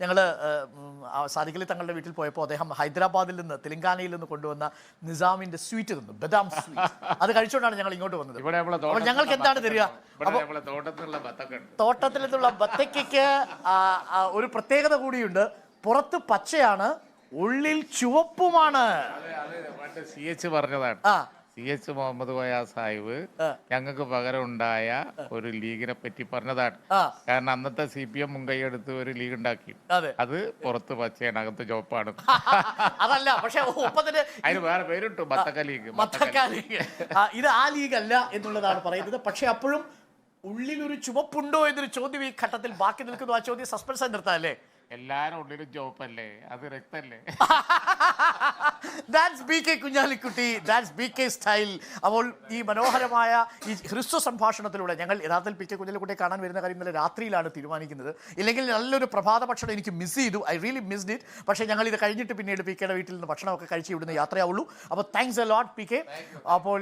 ഞങ്ങൾ സാദിഖലി തങ്ങളുടെ വീട്ടിൽ പോയപ്പോൾ അദ്ദേഹം ഹൈദരാബാദിൽ നിന്ന് തെലങ്കാനയിൽ നിന്ന് കൊണ്ടുവന്ന നിസാമിന്റെ സ്വീറ്റ് തന്നു. ബദാം സ്വീറ്റ്. അത് കഴിച്ചുകൊണ്ടാണ് ഞങ്ങൾ ഇങ്ങോട്ട് വന്നത്. അപ്പോൾ ഞങ്ങൾക്ക് എന്താണ് തരിക? തോട്ടത്തിലുള്ള ബത്തക്കയ്ക്ക് തോട്ടത്തിൽ നിന്നുള്ള ഒരു പ്രത്യേകത കൂടിയുണ്ട്. പുറത്ത് പച്ചയാണ് ഉള്ളിൽ ചുവപ്പുമാണ്. സി എച്ച് പറഞ്ഞതാണ്. ആ. സി എച്ച് മുഹമ്മദ് കോയ സാഹിബ് ഞങ്ങൾക്ക് പകരം ഉണ്ടായ ഒരു ലീഗിനെ പറ്റി പറഞ്ഞതാണ്. കാരണം അന്നത്തെ സി പി എം മുൻകൈയെടുത്ത് ഒരു ലീഗ് ഉണ്ടാക്കി. അത്. പുറത്ത് പച്ചയാണ് അകത്ത് ചോപ്പാണ് അതല്ല പക്ഷെ അതിന് വേറെ പേരിട്ടു ബത്തക്ക ലീഗ് മത്തക്ക ലീഗ്. ഇത് ആ ലീഗ് അല്ല എന്നുള്ളതാണ് പറയുന്നത്. പക്ഷെ അപ്പോഴും ഉള്ളിലൊരു ചുവപ്പുണ്ടോ എന്നൊരു ചോദ്യം ഈ ഘട്ടത്തിൽ ബാക്കി നിൽക്കുന്നു. ആ ചോദ്യം സസ്പെൻസ് ആയി നിർത്താം അല്ലേ? എല്ലാരും ഉള്ളിലും ചുവപ്പല്ലേ അത് രക്തല്ലേ? That's B K Kunhalikutty. That's B K style അപ്പോൾ ഈ മനോഹരമായ ഈ ഹ്രസ്വ സംഭാഷണത്തിലൂടെ ഞങ്ങൾ യഥാർത്ഥത്തിൽ പി കെ കുഞ്ഞാലിക്കുട്ടിയെ കാണാൻ വരുന്ന കാര്യം ഇന്നലെ രാത്രിയിലാണ് തീരുമാനിക്കുന്നത്. ഇല്ലെങ്കിൽ നല്ലൊരു പ്രഭാത ഭക്ഷണം എനിക്ക് മിസ് ചെയ്തു. ഐ റിയലി മിസ്ഡ് ഇറ്റ് പക്ഷേ ഞങ്ങൾ ഇത് കഴിഞ്ഞിട്ട് പിന്നീട് പി കെയുടെ വീട്ടിൽ നിന്ന് ഭക്ഷണമൊക്കെ കഴിച്ച് ഇവിടുന്ന് യാത്രയാവുള്ളൂ. അപ്പോൾ thanks a lot P K അപ്പോൾ